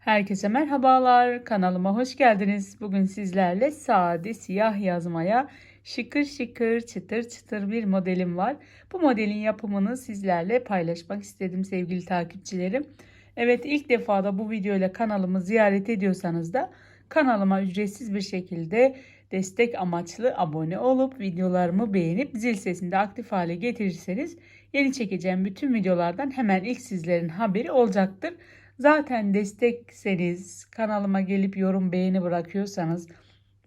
Herkese merhabalar. Kanalıma hoş geldiniz. Bugün sizlerle sade siyah yazmaya şıkır şıkır çıtır çıtır bir modelim var. Bu modelin yapımını sizlerle paylaşmak istedim sevgili takipçilerim. Evet ilk defa da bu videoyla kanalımı ziyaret ediyorsanız da kanalıma ücretsiz bir şekilde destek amaçlı abone olup videolarımı beğenip zil sesini de aktif hale getirirseniz yeni çekeceğim bütün videolardan hemen ilk sizlerin haberi olacaktır. Zaten destekseniz, kanalıma gelip yorum beğeni bırakıyorsanız,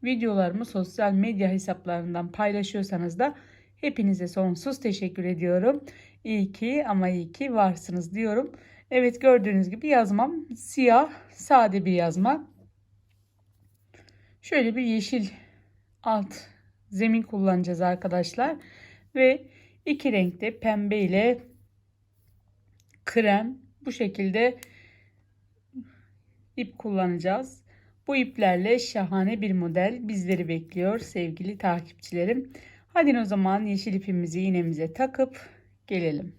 videolarımı sosyal medya hesaplarından paylaşıyorsanız da hepinize sonsuz teşekkür ediyorum. İyi ki ama iyi ki varsınız diyorum. Evet gördüğünüz gibi yazmam siyah, sade bir yazma. Şöyle bir yeşil alt zemin kullanacağız arkadaşlar. Ve iki renkte pembe ile krem bu şekilde ip kullanacağız. Bu iplerle şahane bir model bizleri bekliyor sevgili takipçilerim. Hadi o zaman yeşil ipimizi iğnemize takıp gelelim.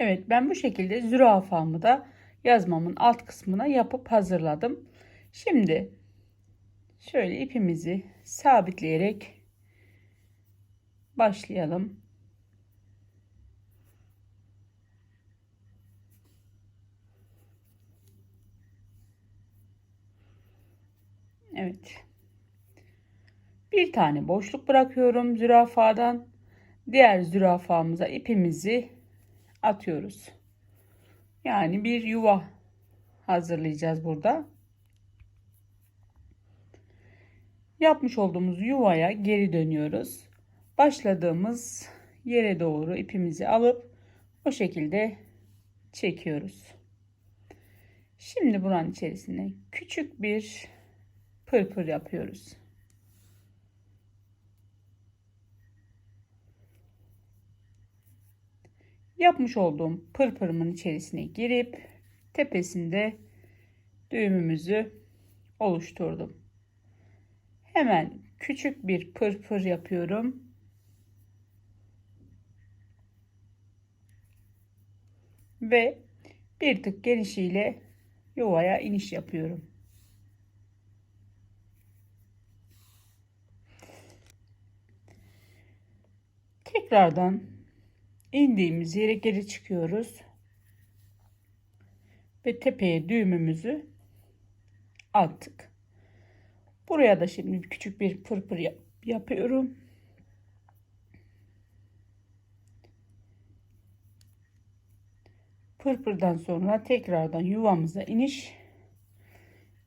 Evet ben bu şekilde zürafamı da yazmamın alt kısmına yapıp hazırladım. Şimdi şöyle ipimizi sabitleyerek başlayalım. Evet. Bir tane boşluk bırakıyorum zürafadan. Diğer zürafamıza ipimizi atıyoruz. Yani bir yuva hazırlayacağız burada. Yapmış olduğumuz yuvaya geri dönüyoruz. Başladığımız yere doğru ipimizi alıp o şekilde çekiyoruz. Şimdi buranın içerisine küçük bir pırpır yapıyoruz. Yapmış olduğum pırpırımın içerisine girip tepesinde düğümümüzü oluşturdum. Hemen küçük bir pırpır yapıyorum. Ve bir tık genişiyle yuvaya iniş yapıyorum. Tekrardan indiğimiz yere geri çıkıyoruz. Ve tepeye düğümümüzü attık. Buraya da şimdi küçük bir pırpır yap yapıyorum. Pırpırdan sonra tekrardan yuvamıza iniş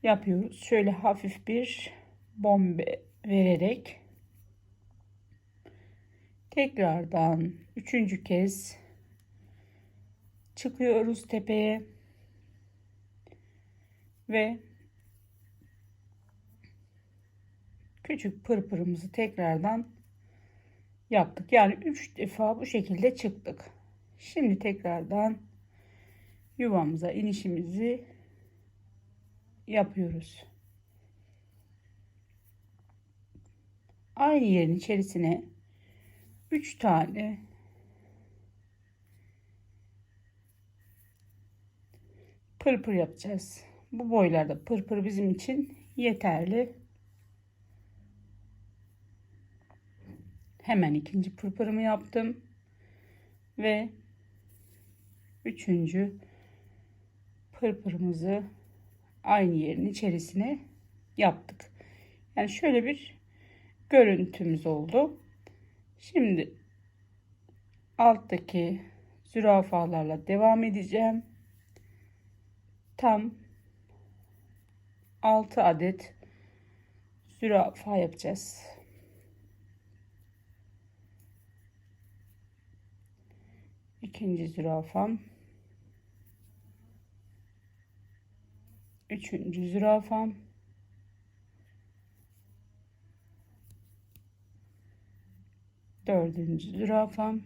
yapıyoruz. Şöyle hafif bir bombe vererek Tekrardan üçüncü kez çıkıyoruz tepeye ve küçük pırpırımızı tekrardan yaptık. Yani üç defa bu şekilde çıktık. Şimdi tekrardan yuvamıza inişimizi yapıyoruz. Aynı yerin içerisine 3 tane pırpır yapacağız. Bu boylarda pırpır bizim için yeterli. Hemen ikinci pırpırımı yaptım. Ve üçüncü pırpırımızı aynı yerin içerisine yaptık. Yani şöyle bir görüntümüz oldu. Şimdi alttaki zürafalarla devam edeceğim. Tam 6 adet zürafa yapacağız. İkinci zürafam. Üçüncü zürafam. Dördüncü zürafam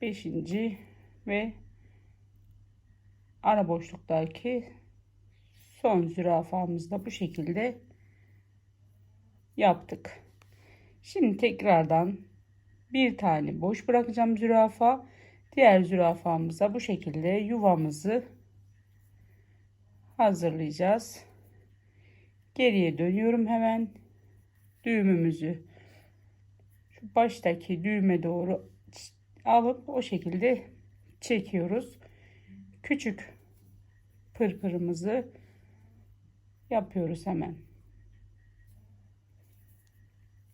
beşinci ve ara boşluktaki son zürafamızı da bu şekilde yaptık. Şimdi tekrardan bir tane boş bırakacağım zürafa. Diğer zürafamıza bu şekilde yuvamızı hazırlayacağız. Geriye dönüyorum hemen. Düğümümüzü şu baştaki düğüme doğru alıp o şekilde çekiyoruz. Küçük pırpırımızı yapıyoruz hemen.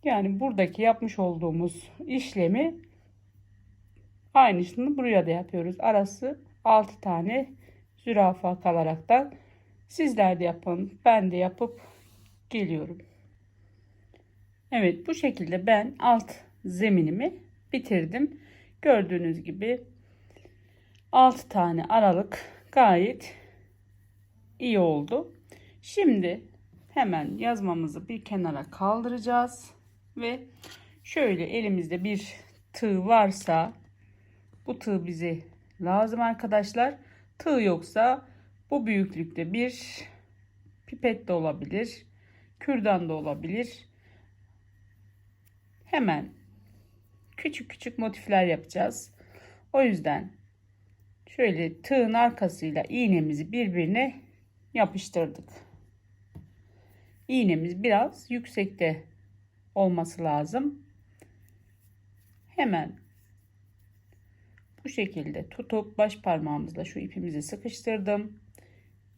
Yani buradaki yapmış olduğumuz işlemi aynısını buraya da yapıyoruz. Arası 6 tane zürafa kalaraktan sizler de yapın. Ben de yapıp geliyorum. Evet bu şekilde ben alt zeminimi bitirdim. Gördüğünüz gibi 6 tane aralık gayet iyi oldu. Şimdi hemen yazmamızı bir kenara kaldıracağız ve şöyle elimizde bir tığ varsa bu tığ bize lazım arkadaşlar. Tığ yoksa bu büyüklükte bir pipet de olabilir. Kürdan da olabilir. Hemen küçük küçük motifler yapacağız. O yüzden şöyle tığın arkasıyla iğnemizi birbirine yapıştırdık. İğnemiz biraz yüksekte olması lazım. Hemen bu şekilde tutup baş parmağımızla şu ipimizi sıkıştırdım.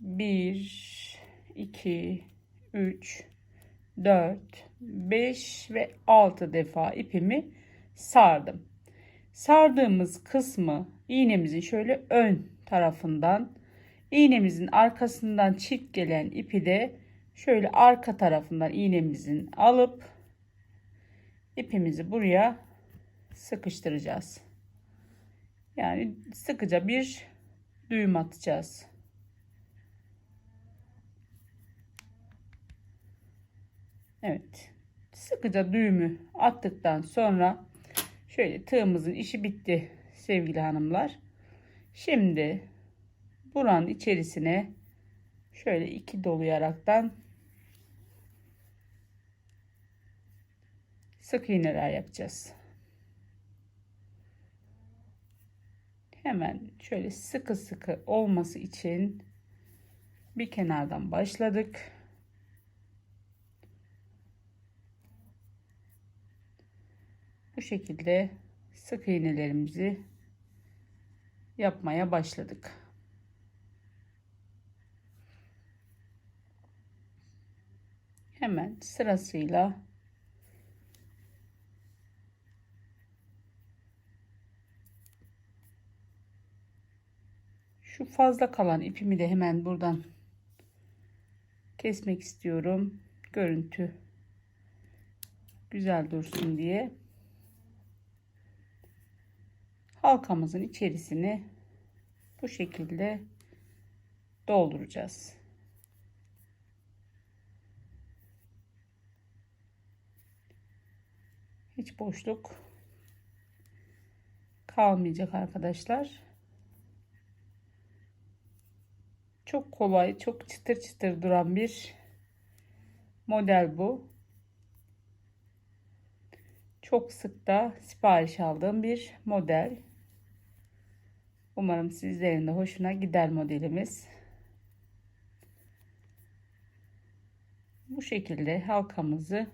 1 2 3 4 5 ve 6 defa ipimi sardım. Sardığımız kısmı iğnemizin şöyle ön tarafından iğnemizin arkasından çift gelen ipi de şöyle arka tarafından iğnemizin alıp ipimizi buraya sıkıştıracağız. Yani sıkıca bir düğüm atacağız. Evet. Sıkıca düğümü attıktan sonra şöyle tığımızın işi bitti sevgili hanımlar. Şimdi buranın içerisine şöyle iki doluyaraktan sık iğneler yapacağız. Hemen şöyle sıkı sıkı olması için bir kenardan başladık. Şekilde sık iğnelerimizi yapmaya başladık. Hemen sırasıyla şu fazla kalan ipimi de hemen buradan kesmek istiyorum. Görüntü güzel dursun diye halkamızın içerisini bu şekilde dolduracağız. Hiç boşluk kalmayacak arkadaşlar. Çok kolay, çok çıtır çıtır duran bir model bu. Çok sık da sipariş aldığım bir model. Umarım sizlerin de hoşuna gider modelimiz. Bu şekilde halkamızı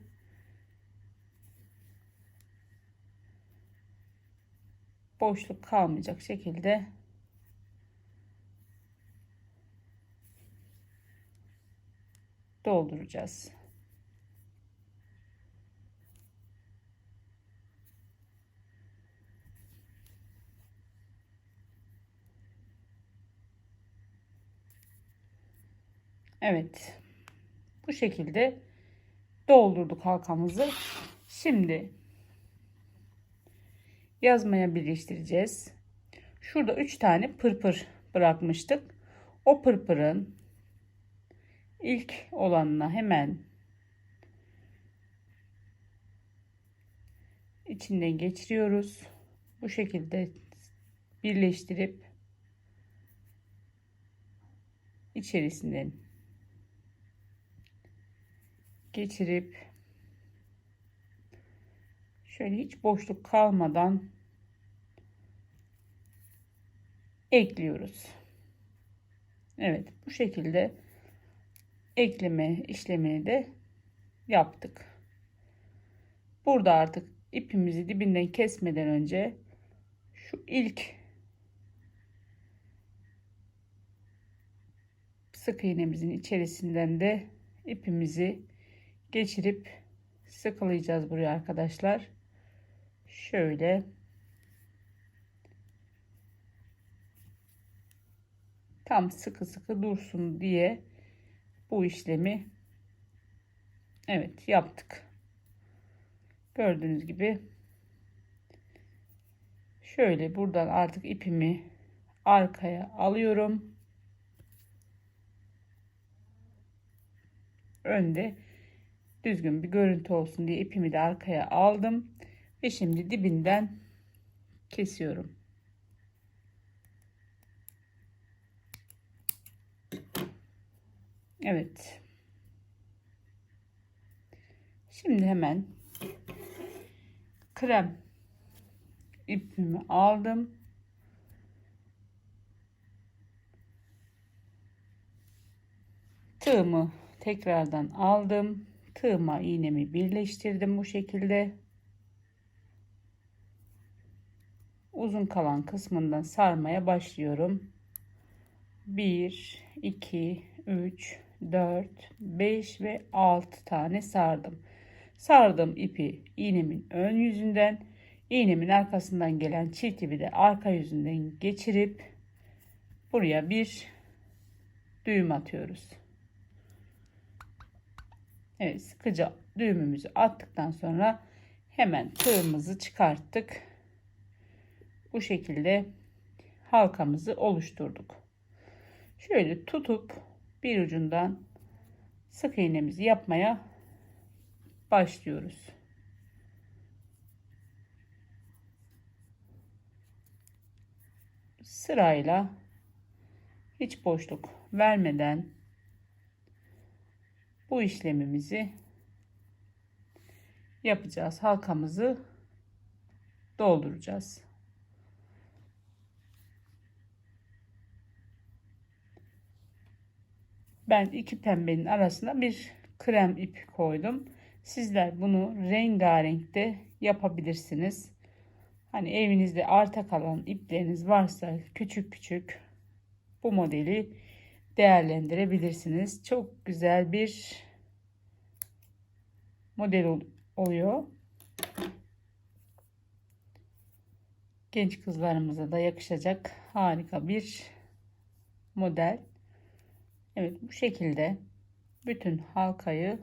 boşluk kalmayacak şekilde dolduracağız. Evet. Bu şekilde doldurduk halkamızı. Şimdi yazmaya birleştireceğiz. Şurada 3 tane pırpır bırakmıştık. O pırpırın ilk olanına hemen içinden geçiriyoruz. Bu şekilde birleştirip içerisinden geçirip şöyle hiç boşluk kalmadan ekliyoruz. Evet bu şekilde ekleme işlemini de yaptık. Burada artık ipimizi dibinden kesmeden önce şu ilk sık iğnemizin içerisinden de ipimizi geçirip sıkılayacağız buraya arkadaşlar. Şöyle tam sıkı sıkı dursun diye bu işlemi evet yaptık. Gördüğünüz gibi şöyle buradan artık ipimi arkaya alıyorum. Önde düzgün bir görüntü olsun diye ipimi de arkaya aldım ve şimdi dibinden kesiyorum. Evet. Şimdi hemen krem ipimi aldım. Tığımı tekrardan aldım. Tığıma iğnemi birleştirdim bu şekilde. Uzun kalan kısmından sarmaya başlıyorum. 1 2 3 4 5 ve 6 tane sardım. Sardığım ipi iğnemin ön yüzünden, iğnemin arkasından gelen çift ipi de arka yüzünden geçirip buraya bir düğüm atıyoruz. Evet sıkıca düğümümüzü attıktan sonra hemen tığımızı çıkarttık. Bu şekilde halkamızı oluşturduk. Şöyle tutup bir ucundan sık iğnemizi yapmaya başlıyoruz. Sırayla hiç boşluk vermeden bu işlemimizi yapacağız. Halkamızı dolduracağız. Ben iki pembenin arasına bir krem ip koydum. Sizler bunu rengarenk de yapabilirsiniz. Hani evinizde arta kalan ipleriniz varsa küçük küçük bu modeli değerlendirebilirsiniz. Çok güzel bir model oluyor. Genç kızlarımıza da yakışacak harika bir model. Evet bu şekilde bütün halkayı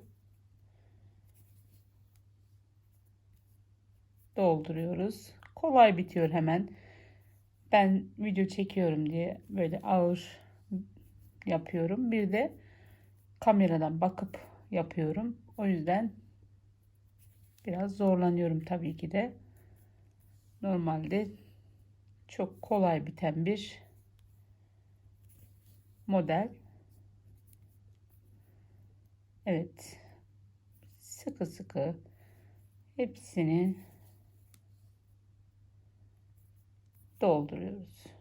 dolduruyoruz. Kolay bitiyor hemen. Ben video çekiyorum diye böyle ağır yapıyorum. Bir de kameradan bakıp yapıyorum. O yüzden biraz zorlanıyorum tabii ki de. Normalde çok kolay biten bir model. Evet. Sıkı sıkı hepsini dolduruyoruz.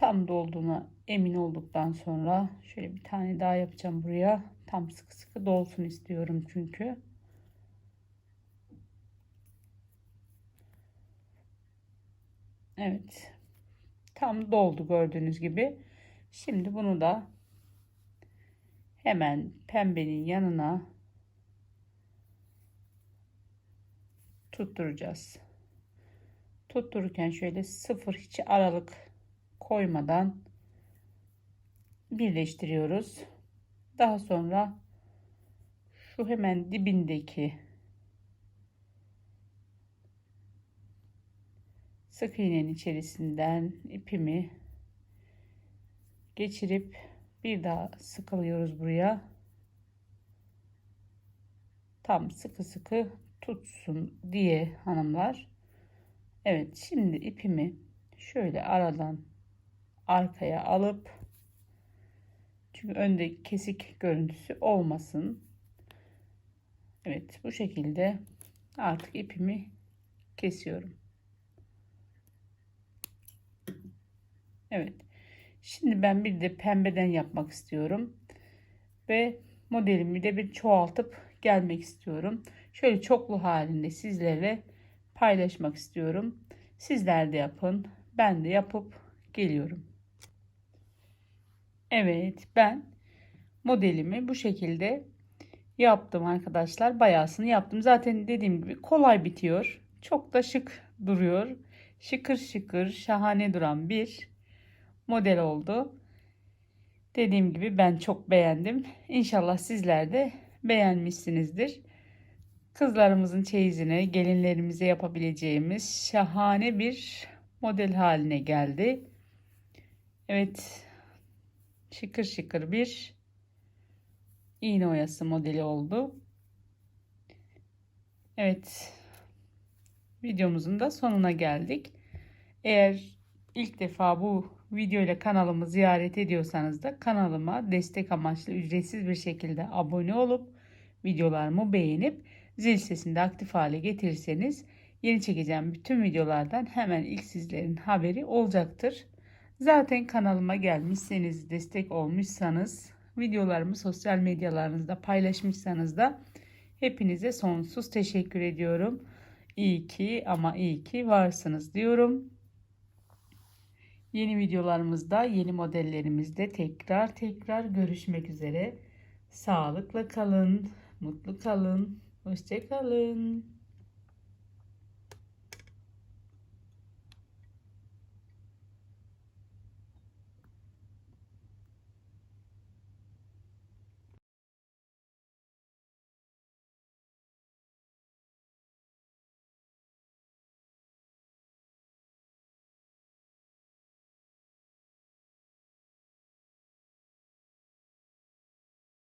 Tam dolduğuna emin olduktan sonra şöyle bir tane daha yapacağım buraya. Tam sıkı sıkı dolsun istiyorum çünkü. Evet. Tam doldu gördüğünüz gibi. Şimdi bunu da hemen pembenin yanına tutturacağız. Tuttururken şöyle sıfır hiç aralık koymadan birleştiriyoruz. Daha sonra şu hemen dibindeki sık iğnenin içerisinden ipimi geçirip bir daha sıkılıyoruz buraya. Tam sıkı sıkı tutsun diye hanımlar. Evet şimdi ipimi şöyle aradan arkaya alıp Çünkü önde kesik görüntüsü olmasın. Evet bu şekilde artık ipimi kesiyorum. Evet. Şimdi ben bir de pembeden yapmak istiyorum. Ve modelimi de bir çoğaltıp gelmek istiyorum. Şöyle çoklu halinde sizlerle paylaşmak istiyorum. Sizler de yapın. Ben de yapıp geliyorum. Evet ben modelimi bu şekilde yaptım arkadaşlar. Bayağısını yaptım. Zaten dediğim gibi kolay bitiyor. Çok da şık duruyor. Şıkır şıkır şahane duran bir model oldu. Dediğim gibi ben çok beğendim. İnşallah sizler de beğenmişsinizdir. Kızlarımızın çeyizine, gelinlerimize yapabileceğimiz şahane bir model haline geldi. Evet. Şıkır şıkır bir iğne oyası modeli oldu. Evet. Videomuzun da sonuna geldik. Eğer ilk defa bu video ile kanalımı ziyaret ediyorsanız da kanalıma destek amaçlı ücretsiz bir şekilde abone olup videolarımı beğenip zil sesini de aktif hale getirirseniz yeni çekeceğim bütün videolardan hemen ilk sizlerin haberi olacaktır. Zaten kanalıma gelmişseniz, destek olmuşsanız, videolarımı sosyal medyalarınızda paylaşmışsanız da hepinize sonsuz teşekkür ediyorum. İyi ki ama iyi ki varsınız diyorum. Yeni videolarımızda, yeni modellerimizde tekrar tekrar görüşmek üzere. Sağlıkla kalın, mutlu kalın, hoşça kalın.